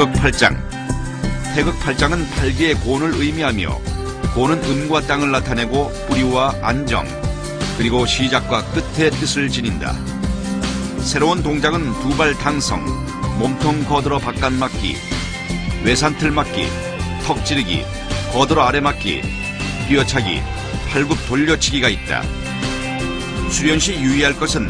태극팔장 태극팔장은 팔기의 고운을 의미하며 고는 음과 땅을 나타내고 뿌리와 안정 그리고 시작과 끝의 뜻을 지닌다. 새로운 동작은 두발 당성, 몸통 거들어 바깥 맞기, 외산틀 맞기, 턱 찌르기, 거들어 아래 맞기, 뛰어차기, 팔굽 돌려치기가 있다. 수련 시 유의할 것은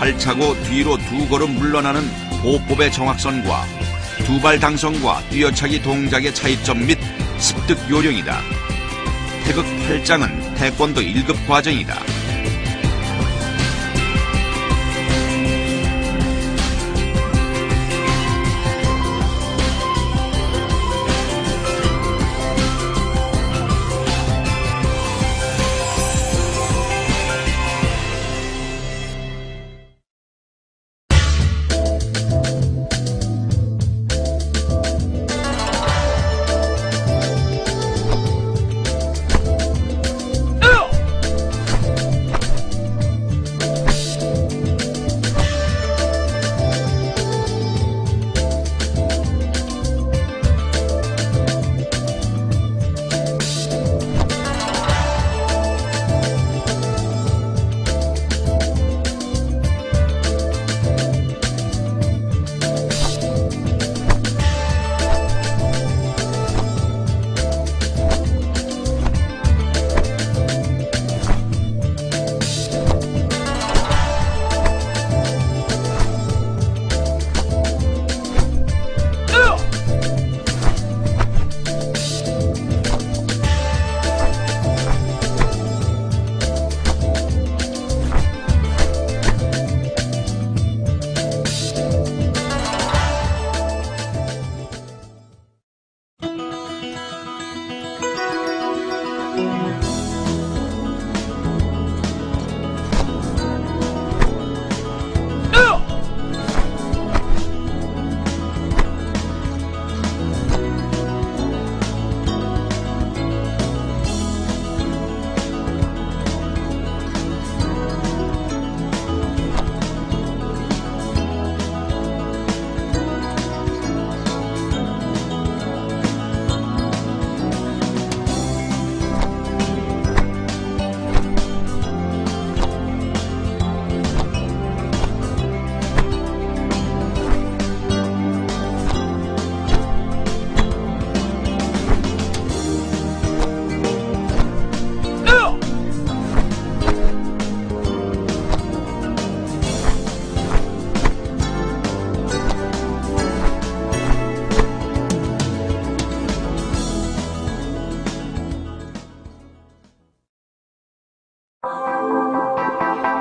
발차고 뒤로 두 걸음 물러나는 보법의 정확선과 두발 당성과 뛰어차기 동작의 차이점 및 습득 요령이다. 태극 8장은 태권도 1급 과정이다.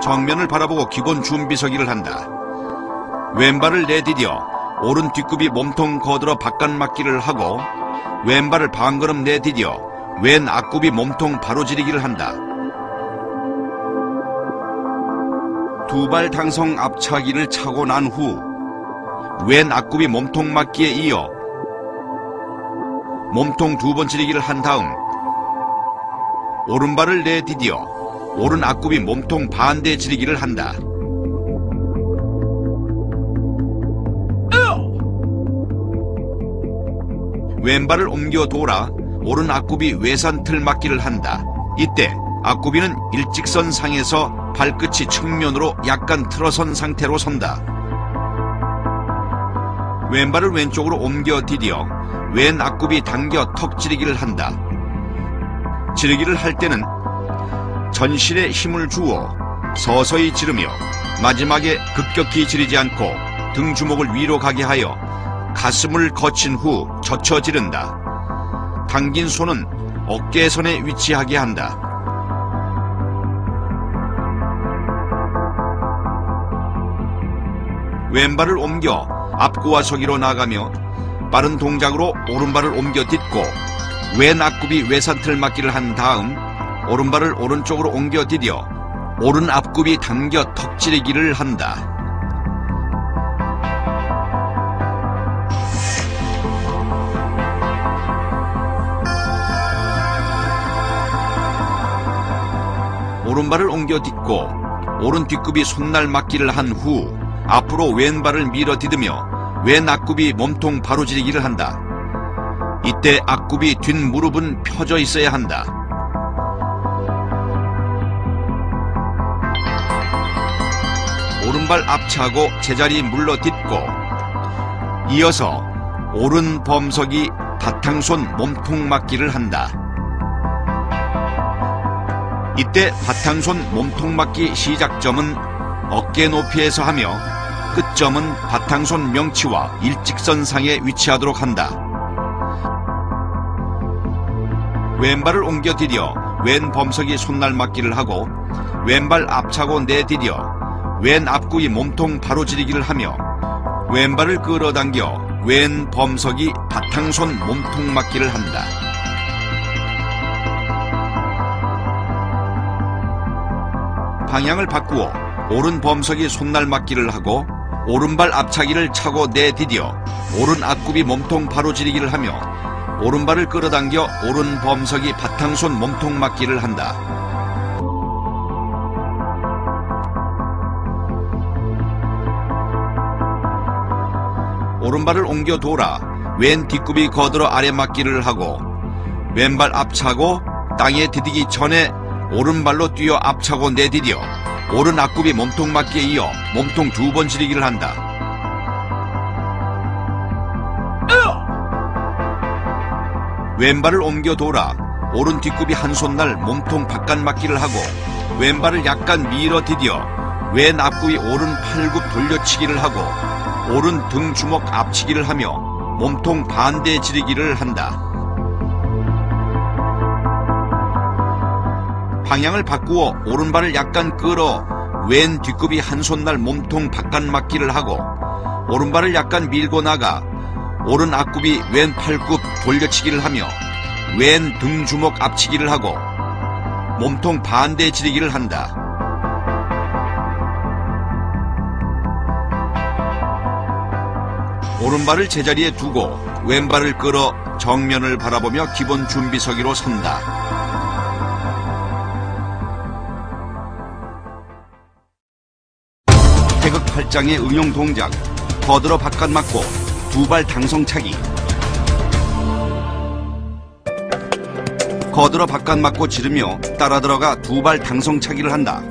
정면을 바라보고 기본 준비 서기를 한다. 왼발을 내디뎌 오른 뒷굽이 몸통 거들어 바깥 맞기를 하고 왼발을 반걸음 내디뎌 왼 앞굽이 몸통 바로지르기를 한다. 두 발 당성 앞차기를 차고 난 후 왼 앞굽이 몸통 맞기에 이어 몸통 두 번 지르기를 한 다음 오른발을 내디뎌 오른 앞굽이 몸통 반대 지르기를 한다. 왼발을 옮겨 돌아 오른 앞굽이 외산 틀 맞기를 한다. 이때 앞굽이는 일직선 상에서 발끝이 측면으로 약간 틀어선 상태로 선다. 왼발을 왼쪽으로 옮겨 디뎌 왼 앞굽이 당겨 턱 지르기를 한다. 지르기를 할 때는 전실에 힘을 주어 서서히 지르며 마지막에 급격히 지르지 않고 등 주먹을 위로 가게 하여 가슴을 거친 후 젖혀 지른다. 당긴 손은 어깨선에 위치하게 한다. 왼발을 옮겨 앞구와 서기로 나가며 빠른 동작으로 오른발을 옮겨 딛고 왼 앞굽이 외산틀 맞기를 한 다음 오른발을 오른쪽으로 옮겨 디뎌 오른 앞굽이 당겨 턱 찌르기를 한다. 오른발을 옮겨 딛고 오른 뒷굽이 손날 맞기를 한 후 앞으로 왼발을 밀어 디디며 왼 앞굽이 몸통 바로지르기를 한다. 이때 앞굽이 뒷무릎은 펴져 있어야 한다. 오른발 앞차고 제자리 물러 딛고 이어서 오른 범석이 바탕손 몸통 맞기를 한다. 이때 바탕손 몸통 맞기 시작점은 어깨 높이에서 하며 끝점은 바탕손 명치와 일직선상에 위치하도록 한다. 왼발을 옮겨 디뎌 왼 범석이 손날 맞기를 하고 왼발 앞차고 내디뎌 왼 앞구이 몸통 바로 지르기를 하며 왼발을 끌어당겨 왼 범석이 바탕손 몸통 맞기를 한다. 방향을 바꾸어 오른 범석이 손날 맞기를 하고 오른발 앞차기를 차고 내디뎌 오른 앞굽이 몸통 바로 지르기를 하며 오른발을 끌어당겨 오른 범석이 바탕손 몸통 맞기를 한다. 오른발을 옮겨 돌아 왼 뒷굽이 거들어 아래 맞기를 하고 왼발 앞차고 땅에 디디기 전에 오른발로 뛰어 앞차고 내디뎌. 오른 앞굽이 몸통 맞기에 이어 몸통 두 번 지르기를 한다. 왼발을 옮겨 돌아 오른 뒷굽이 한 손날 몸통 바깥 맞기를 하고 왼발을 약간 밀어 디뎌. 왼 앞굽이 오른 팔굽 돌려치기를 하고 오른 등 주먹 앞치기를 하며 몸통 반대 지르기를 한다. 방향을 바꾸어 오른발을 약간 끌어 왼 뒷굽이 한 손날 몸통 바깥 맞기를 하고 오른발을 약간 밀고 나가 오른 앞굽이 왼 팔굽 돌려치기를 하며 왼 등 주먹 앞치기를 하고 몸통 반대 지르기를 한다. 오른발을 제자리에 두고 왼발을 끌어 정면을 바라보며 기본 준비서기로 선다. 태극 팔장의 응용 동작, 거들어 바깥 맞고 두 발 당성차기. 거들어 바깥 맞고 지르며 따라 들어가 두 발 당성차기를 한다.